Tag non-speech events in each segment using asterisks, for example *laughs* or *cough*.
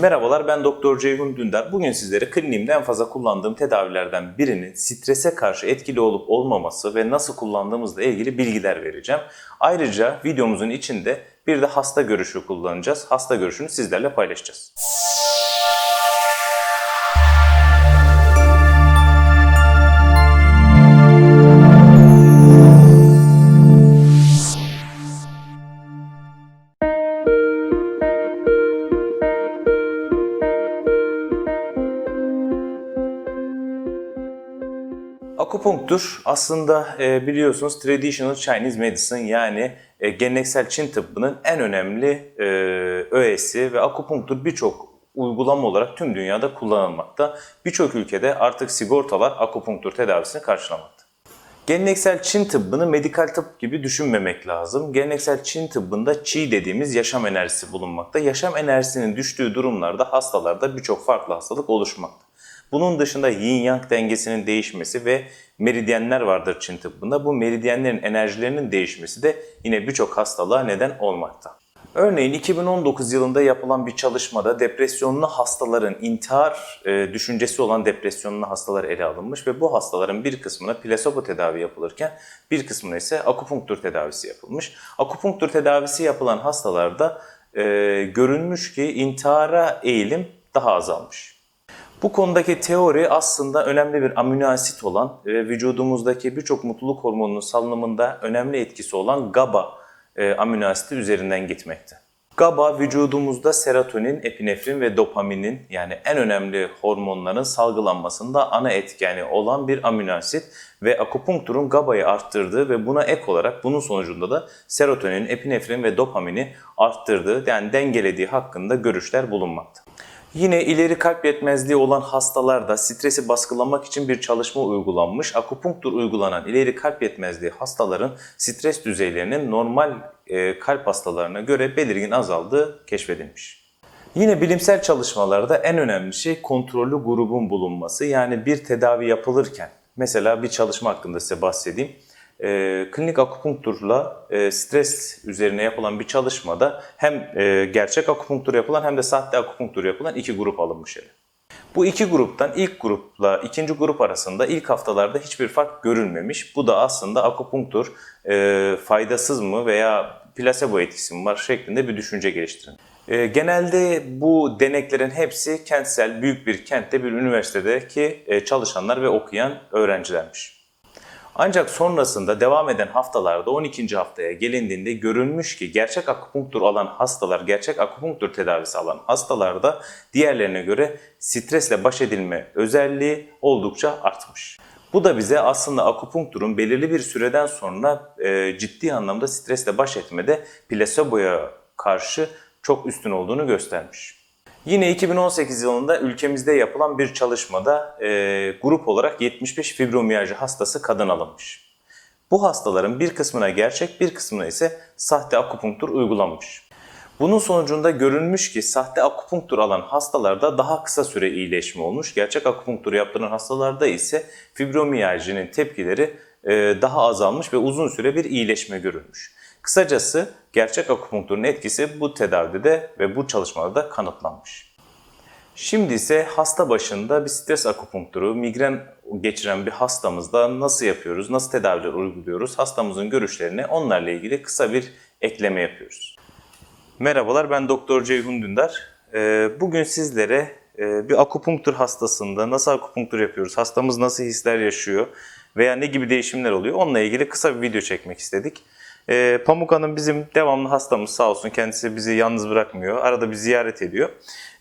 Merhabalar ben Doktor Ceyhun Dündar. Bugün sizlere kliniğimde en fazla kullandığım tedavilerden birinin strese karşı etkili olup olmaması ve nasıl kullandığımızla ilgili bilgiler vereceğim. Ayrıca videomuzun içinde bir de hasta görüşü kullanacağız. Hasta görüşünü sizlerle paylaşacağız. Akupunktur aslında e, biliyorsunuz traditional Chinese medicine yani e, geleneksel Çin tıbbının en önemli e, öğesi ve akupunktur birçok uygulama olarak tüm dünyada kullanılmakta. Birçok ülkede artık sigortalar akupunktur tedavisini karşılamakta. Geleneksel Çin tıbbını medikal tıp gibi düşünmemek lazım. Geleneksel Çin tıbbında Qi dediğimiz yaşam enerjisi bulunmakta. Yaşam enerjisinin düştüğü durumlarda hastalarda birçok farklı hastalık oluşmakta. Bunun dışında yin yang dengesinin değişmesi ve meridyenler vardır Çin tıbbında. Bu meridyenlerin enerjilerinin değişmesi de yine birçok hastalığa neden olmakta. Örneğin 2019 yılında yapılan bir çalışmada depresyonlu hastaların intihar e, düşüncesi olan depresyonlu hastalar ele alınmış ve bu hastaların bir kısmına plasebo tedavi yapılırken bir kısmına ise akupunktur tedavisi yapılmış. Akupunktur tedavisi yapılan hastalarda e, görülmüş ki intihara eğilim daha azalmış. Bu konudaki teori aslında önemli bir amino asit olan ve vücudumuzdaki birçok mutluluk hormonunun salınımında önemli etkisi olan GABA e, amino asiti üzerinden gitmekte. GABA vücudumuzda serotonin, epinefrin ve dopaminin yani en önemli hormonların salgılanmasında ana etkeni olan bir amino asit ve akupunkturun GABA'yı arttırdığı ve buna ek olarak bunun sonucunda da serotonin, epinefrin ve dopamini arttırdığı yani dengelediği hakkında görüşler bulunmakta. Yine ileri kalp yetmezliği olan hastalarda stresi baskılamak için bir çalışma uygulanmış. Akupunktur uygulanan ileri kalp yetmezliği hastaların stres düzeylerinin normal e, kalp hastalarına göre belirgin azaldığı keşfedilmiş. Yine bilimsel çalışmalarda en önemli şey kontrollü grubun bulunması. Yani bir tedavi yapılırken, mesela bir çalışma hakkında size bahsedeyim. E, klinik akupunkturla e, stres üzerine yapılan bir çalışmada hem e, gerçek akupunktur yapılan hem de sahte akupunktur yapılan iki grup alınmış ele. Bu iki gruptan ilk grupla ikinci grup arasında ilk haftalarda hiçbir fark görülmemiş. Bu da aslında akupunktur e, faydasız mı veya plasebo etkisi mi var şeklinde bir düşünce geliştirin. E, genelde bu deneklerin hepsi kentsel büyük bir kentte bir üniversitedeki e, çalışanlar ve okuyan öğrencilermiş. Ancak sonrasında devam eden haftalarda 12. haftaya gelindiğinde görülmüş ki gerçek akupunktur alan hastalar, gerçek akupunktur tedavisi alan hastalarda diğerlerine göre stresle baş edilme özelliği oldukça artmış. Bu da bize aslında akupunkturun belirli bir süreden sonra e, ciddi anlamda stresle baş etmede plaseboya karşı çok üstün olduğunu göstermiş. Yine 2018 yılında ülkemizde yapılan bir çalışmada e, grup olarak 75 fibromiyalji hastası kadın alınmış. Bu hastaların bir kısmına gerçek, bir kısmına ise sahte akupunktur uygulanmış. Bunun sonucunda görülmüş ki sahte akupunktur alan hastalarda daha kısa süre iyileşme olmuş. Gerçek akupunktur yaptıran hastalarda ise fibromiyajinin tepkileri e, daha azalmış ve uzun süre bir iyileşme görülmüş. Kısacası gerçek akupunkturun etkisi bu tedavide ve bu çalışmalarda kanıtlanmış. Şimdi ise hasta başında bir stres akupunkturu, migren geçiren bir hastamızda nasıl yapıyoruz, nasıl tedaviler uyguluyoruz, hastamızın görüşlerini onlarla ilgili kısa bir ekleme yapıyoruz. Merhabalar ben Doktor Ceyhun Dündar. Ee, Bugün sizlere e, bir akupunktur hastasında nasıl akupunktur yapıyoruz, hastamız nasıl hisler yaşıyor veya ne gibi değişimler oluyor onunla ilgili kısa bir video çekmek istedik. Ee, Pamuk Hanım bizim devamlı hastamız sağ olsun kendisi bizi yalnız bırakmıyor. Arada bir ziyaret ediyor.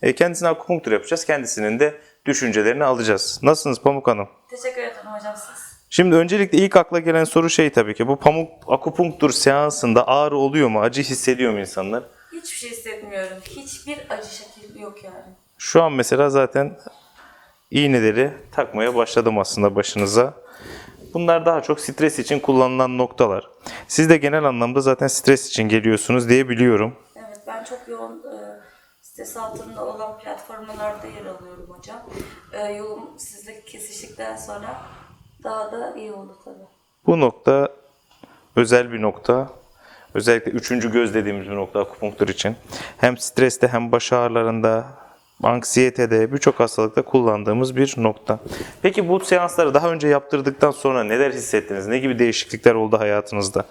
Ee, kendisine akupunktur yapacağız. Kendisinin de düşüncelerini alacağız. Nasılsınız Pamuk Hanım? Teşekkür ederim hocam siz. Şimdi öncelikle ilk akla gelen soru şey tabii ki bu pamuk akupunktur seansında ağrı oluyor mu? Acı hissediyor mu insanlar? Hiçbir şey hissetmiyorum. Hiçbir acı şekil yok yani. Şu an mesela zaten iğneleri takmaya başladım aslında başınıza. Bunlar daha çok stres için kullanılan noktalar. Siz de genel anlamda zaten stres için geliyorsunuz diye biliyorum. Evet ben çok yoğun e, stres altında olan platformlarda yer alıyorum hocam. E, yolum sizle kesiştikten sonra daha da iyi oldu tabii. Bu nokta özel bir nokta. Özellikle üçüncü göz dediğimiz bir nokta akupunktur için. Hem streste hem baş ağrılarında anksiyetede, birçok hastalıkta kullandığımız bir nokta. Peki bu seansları daha önce yaptırdıktan sonra neler hissettiniz? Ne gibi değişiklikler oldu hayatınızda?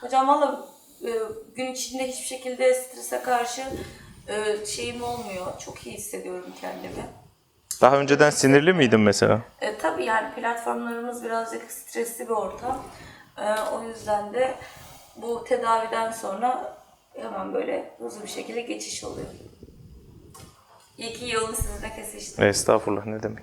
Hocam valla e, gün içinde hiçbir şekilde strese karşı e, şeyim olmuyor. Çok iyi hissediyorum kendimi. Daha önceden sinirli miydin mesela? E, tabii yani platformlarımız birazcık stresli bir ortam. E, o yüzden de bu tedaviden sonra hemen böyle hızlı bir şekilde geçiş oluyor. İyi ki yolunu sizinle kesiştim. Estağfurullah ne demek.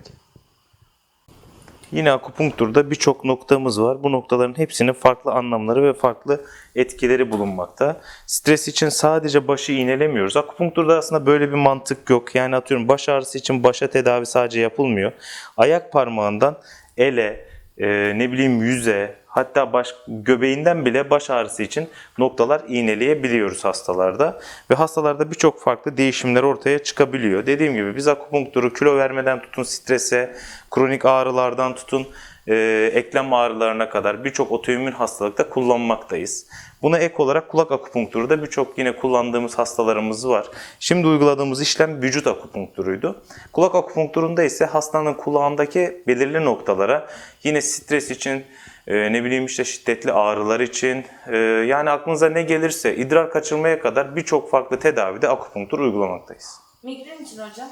Yine akupunkturda birçok noktamız var. Bu noktaların hepsinin farklı anlamları ve farklı etkileri bulunmakta. Stres için sadece başı iğnelemiyoruz. Akupunkturda aslında böyle bir mantık yok. Yani atıyorum baş ağrısı için başa tedavi sadece yapılmıyor. Ayak parmağından ele, e, ne bileyim yüze, hatta baş, göbeğinden bile baş ağrısı için noktalar iğneleyebiliyoruz hastalarda. Ve hastalarda birçok farklı değişimler ortaya çıkabiliyor. Dediğim gibi biz akupunkturu kilo vermeden tutun strese, kronik ağrılardan tutun e, eklem ağrılarına kadar birçok otoimmün hastalıkta kullanmaktayız. Buna ek olarak kulak akupunkturu da birçok yine kullandığımız hastalarımız var. Şimdi uyguladığımız işlem vücut akupunkturuydu. Kulak akupunkturunda ise hastanın kulağındaki belirli noktalara yine stres için, e, ne bileyim işte şiddetli ağrılar için, e, yani aklınıza ne gelirse idrar kaçırmaya kadar birçok farklı tedavide akupunktur uygulamaktayız. Migren için hocam.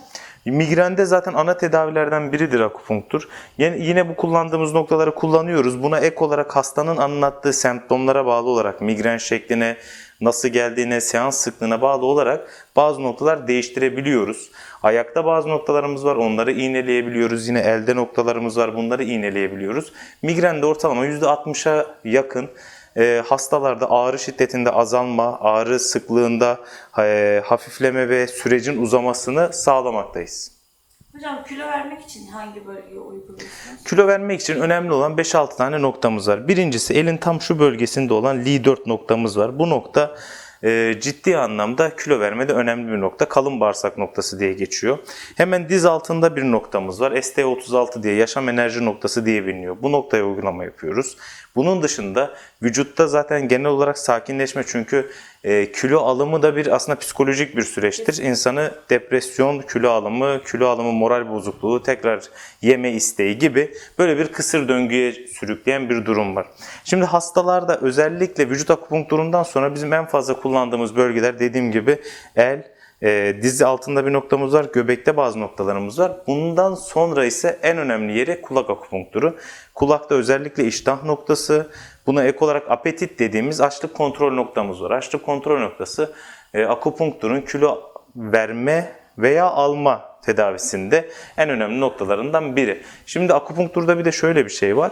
Migrende zaten ana tedavilerden biridir akupunktur. Yine, yine bu kullandığımız noktaları kullanıyoruz. Buna ek olarak hastanın anlattığı semptomlara bağlı olarak migren şekline, nasıl geldiğine, seans sıklığına bağlı olarak bazı noktalar değiştirebiliyoruz. Ayakta bazı noktalarımız var, onları iğneleyebiliyoruz. Yine elde noktalarımız var, bunları iğneleyebiliyoruz. Migrende ortalama %60'a yakın e, hastalarda ağrı şiddetinde azalma, ağrı sıklığında e, hafifleme ve sürecin uzamasını sağlamaktayız. Hocam kilo vermek için hangi bölgeye uyguluyorsunuz? Kilo vermek için önemli olan 5-6 tane noktamız var. Birincisi elin tam şu bölgesinde olan L4 noktamız var. Bu nokta e, ciddi anlamda kilo vermede önemli bir nokta. Kalın bağırsak noktası diye geçiyor. Hemen diz altında bir noktamız var. ST36 diye yaşam enerji noktası diye biliniyor. Bu noktaya uygulama yapıyoruz. Bunun dışında vücutta zaten genel olarak sakinleşme çünkü e, kilo alımı da bir aslında psikolojik bir süreçtir. İnsanı depresyon, kilo alımı, kilo alımı moral bozukluğu, tekrar yeme isteği gibi böyle bir kısır döngüye sürükleyen bir durum var. Şimdi hastalarda özellikle vücut akupunkturundan sonra bizim en fazla kullandığımız bölgeler dediğim gibi el, e, diz altında bir noktamız var, göbekte bazı noktalarımız var. Bundan sonra ise en önemli yeri kulak akupunkturu. Kulakta özellikle iştah noktası, buna ek olarak apetit dediğimiz açlık kontrol noktamız var. Açlık kontrol noktası e, akupunkturun kilo verme veya alma tedavisinde en önemli noktalarından biri. Şimdi akupunkturda bir de şöyle bir şey var.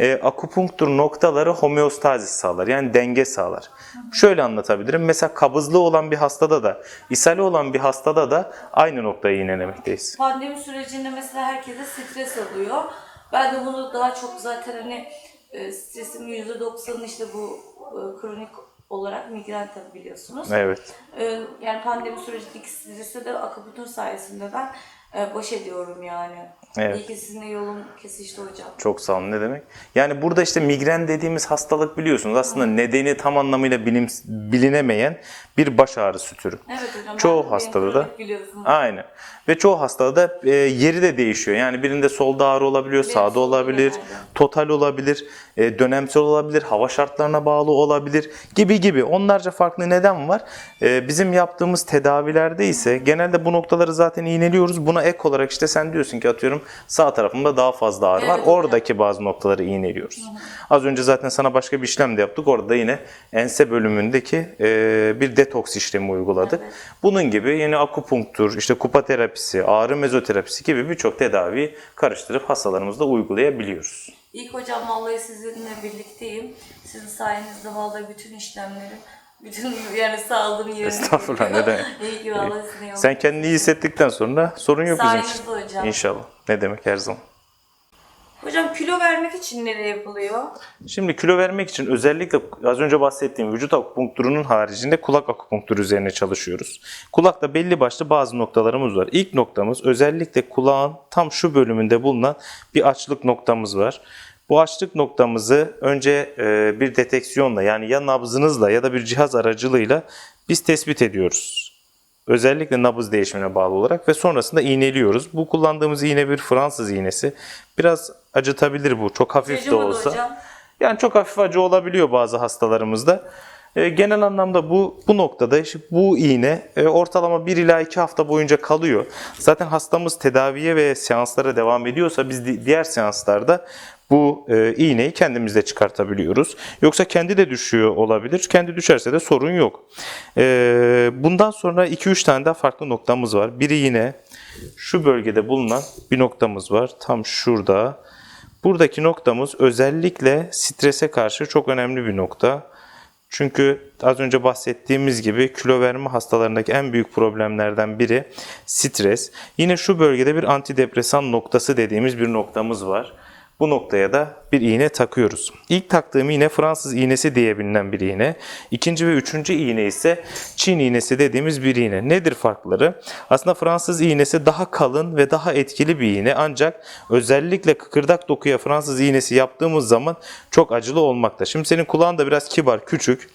E, akupunktur noktaları homeostazis sağlar. Yani denge sağlar. Şöyle anlatabilirim. Mesela kabızlığı olan bir hastada da, ishali olan bir hastada da aynı noktayı iğnelemekteyiz. Pandemi sürecinde mesela herkese stres oluyor. Ben de bunu daha çok zaten hani e, stresimin %90'ı işte bu e, kronik olarak migren tabi biliyorsunuz. Evet. E, yani pandemi sürecindeki stresi de akupunktur sayesinde ben e, baş ediyorum yani. Evet. İyi ki sizinle yolum kesişti hocam. Çok sağ olun. Ne demek? Yani burada işte migren dediğimiz hastalık biliyorsunuz aslında nedeni tam anlamıyla bilim, bilinemeyen bir baş ağrısı türü. Evet hocam. Çoğu hastada benim da. Aynen. Ve çoğu hastada da e, yeri de değişiyor. Yani birinde solda ağrı olabiliyor, sağda solda olabilir, genelde. total olabilir, e, dönemsel olabilir, hava şartlarına bağlı olabilir gibi gibi. Onlarca farklı neden var. E, bizim yaptığımız tedavilerde ise genelde bu noktaları zaten iğneliyoruz. Buna ek olarak işte sen diyorsun ki atıyorum sağ tarafımda daha fazla ağrı var. Evet hocam. Oradaki bazı noktaları iğneliyoruz. Az önce zaten sana başka bir işlem de yaptık. Orada da yine ense bölümündeki e, bir detoks işlemi uyguladık. Evet. Bunun gibi yine akupunktur, işte kupa terapisi, ağrı mezoterapisi gibi birçok tedaviyi karıştırıp hastalarımızda uygulayabiliyoruz. İlk hocam vallahi sizinle birlikteyim. Sizin sayenizde vallahi bütün işlemlerim, bütün yani sağlığım yerine Estağfurullah, ne demek. *laughs* İyi ki vallahi yolum Sen kendini iyi hissettikten sonra sorun yok bizim için. Sayenizde hocam. İnşallah. Ne demek her zaman. Hocam kilo vermek için nereye yapılıyor? Şimdi kilo vermek için özellikle az önce bahsettiğim vücut akupunkturunun haricinde kulak akupunkturu üzerine çalışıyoruz. Kulakta belli başlı bazı noktalarımız var. İlk noktamız özellikle kulağın tam şu bölümünde bulunan bir açlık noktamız var. Bu açlık noktamızı önce e, bir deteksiyonla yani ya nabzınızla ya da bir cihaz aracılığıyla biz tespit ediyoruz. Özellikle nabız değişimine bağlı olarak ve sonrasında iğneliyoruz. Bu kullandığımız iğne bir Fransız iğnesi. Biraz acıtabilir bu. Çok hafif de Acımadı olsa. hocam. Yani çok hafif acı olabiliyor bazı hastalarımızda. E, genel anlamda bu bu noktada işte bu iğne e, ortalama 1 ila 2 hafta boyunca kalıyor. Zaten hastamız tedaviye ve seanslara devam ediyorsa biz di- diğer seanslarda bu e, iğneyi kendimizde çıkartabiliyoruz. Yoksa kendi de düşüyor olabilir. Kendi düşerse de sorun yok. E, bundan sonra 2-3 tane daha farklı noktamız var. Biri yine şu bölgede bulunan bir noktamız var. Tam şurada. Buradaki noktamız özellikle strese karşı çok önemli bir nokta. Çünkü az önce bahsettiğimiz gibi kilo verme hastalarındaki en büyük problemlerden biri stres. Yine şu bölgede bir antidepresan noktası dediğimiz bir noktamız var. Bu noktaya da bir iğne takıyoruz. İlk taktığım iğne Fransız iğnesi diye bilinen bir iğne. İkinci ve üçüncü iğne ise Çin iğnesi dediğimiz bir iğne. Nedir farkları? Aslında Fransız iğnesi daha kalın ve daha etkili bir iğne. Ancak özellikle kıkırdak dokuya Fransız iğnesi yaptığımız zaman çok acılı olmakta. Şimdi senin kulağın da biraz kibar, küçük.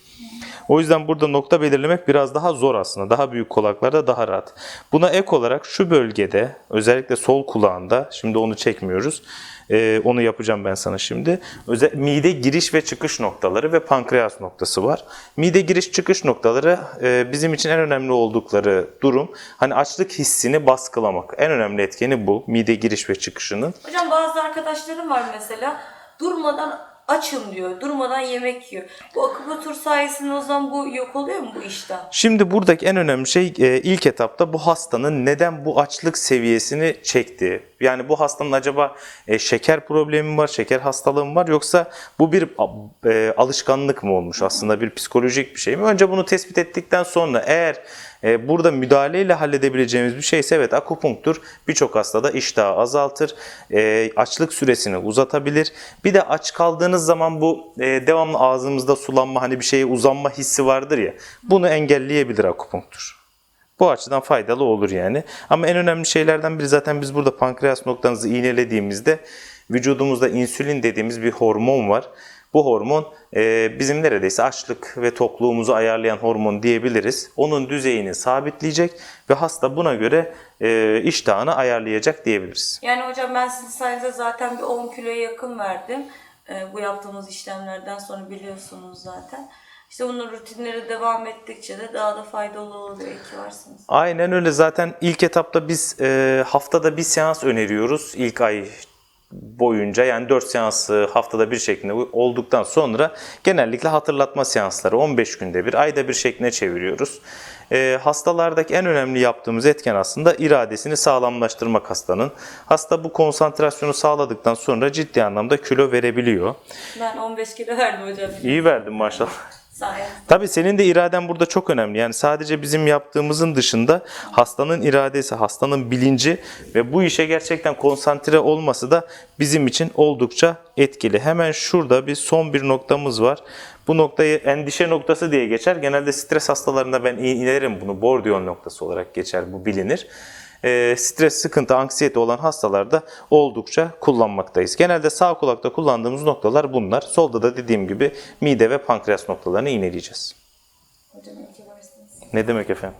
O yüzden burada nokta belirlemek biraz daha zor aslında. Daha büyük kulaklarda daha rahat. Buna ek olarak şu bölgede özellikle sol kulağında şimdi onu çekmiyoruz. Ee, onu yapacağım ben sana şimdi. Özel, mide giriş ve çıkış noktaları ve pankreas noktası var. Mide giriş çıkış noktaları e, bizim için en önemli oldukları durum. Hani açlık hissini baskılamak. En önemli etkeni bu. Mide giriş ve çıkışının. Hocam bazı arkadaşlarım var mesela durmadan açım diyor. Durmadan yemek yiyor. Bu akupunktur sayesinde o zaman bu yok oluyor mu bu işten? Şimdi buradaki en önemli şey e, ilk etapta bu hastanın neden bu açlık seviyesini çektiği. Yani bu hastanın acaba e, şeker problemi mi var, şeker hastalığı mı var yoksa bu bir e, alışkanlık mı olmuş aslında bir psikolojik bir şey mi? Önce bunu tespit ettikten sonra eğer burada müdahaleyle halledebileceğimiz bir şeyse evet akupunktur birçok hastada iştahı azaltır, e, açlık süresini uzatabilir. Bir de aç kaldığınız zaman bu e, devamlı ağzımızda sulanma hani bir şeye uzanma hissi vardır ya bunu engelleyebilir akupunktur. Bu açıdan faydalı olur yani. Ama en önemli şeylerden biri zaten biz burada pankreas noktanızı iğnelediğimizde vücudumuzda insülin dediğimiz bir hormon var. Bu hormon e, bizim neredeyse açlık ve tokluğumuzu ayarlayan hormon diyebiliriz. Onun düzeyini sabitleyecek ve hasta buna göre e, iştahını ayarlayacak diyebiliriz. Yani hocam ben sizin sayenizde zaten bir 10 kiloya yakın verdim. Ee, bu yaptığımız işlemlerden sonra biliyorsunuz zaten. İşte bunun rutinleri devam ettikçe de daha da faydalı oluyor. İyi ki varsınız. Aynen öyle. Zaten ilk etapta biz e, haftada bir seans öneriyoruz. İlk ay boyunca yani 4 seansı haftada bir şeklinde olduktan sonra genellikle hatırlatma seansları 15 günde bir, ayda bir şekline çeviriyoruz. E, hastalardaki en önemli yaptığımız etken aslında iradesini sağlamlaştırmak hastanın. Hasta bu konsantrasyonu sağladıktan sonra ciddi anlamda kilo verebiliyor. Ben 15 kilo verdim hocam. İyi verdin maşallah. Sayenizde. Tabii senin de iraden burada çok önemli. Yani sadece bizim yaptığımızın dışında hastanın iradesi, hastanın bilinci ve bu işe gerçekten konsantre olması da bizim için oldukça etkili. Hemen şurada bir son bir noktamız var. Bu noktayı endişe noktası diye geçer. Genelde stres hastalarında ben inerim bunu. Bordiyon noktası olarak geçer. Bu bilinir. Ee, stres, sıkıntı, anksiyete olan hastalarda oldukça kullanmaktayız. Genelde sağ kulakta kullandığımız noktalar bunlar. Solda da dediğim gibi mide ve pankreas noktalarını iğneleyeceğiz. Ne demek efendim?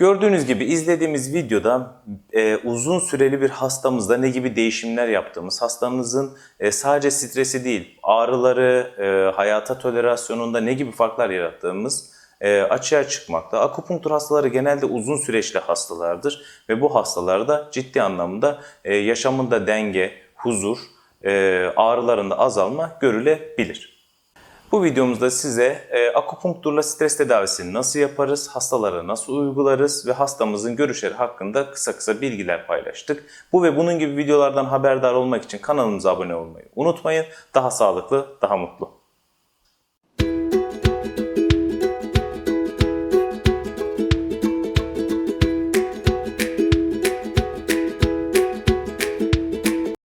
Gördüğünüz gibi izlediğimiz videoda e, uzun süreli bir hastamızda ne gibi değişimler yaptığımız, hastamızın e, sadece stresi değil, ağrıları, e, hayata tolerasyonunda ne gibi farklar yarattığımız e, açığa çıkmakta. Akupunktur hastaları genelde uzun süreçli hastalardır ve bu hastalarda ciddi anlamda e, yaşamında denge, huzur, e, ağrılarında azalma görülebilir. Bu videomuzda size e, akupunkturla stres tedavisini nasıl yaparız, hastalara nasıl uygularız ve hastamızın görüşleri hakkında kısa kısa bilgiler paylaştık. Bu ve bunun gibi videolardan haberdar olmak için kanalımıza abone olmayı unutmayın. Daha sağlıklı, daha mutlu.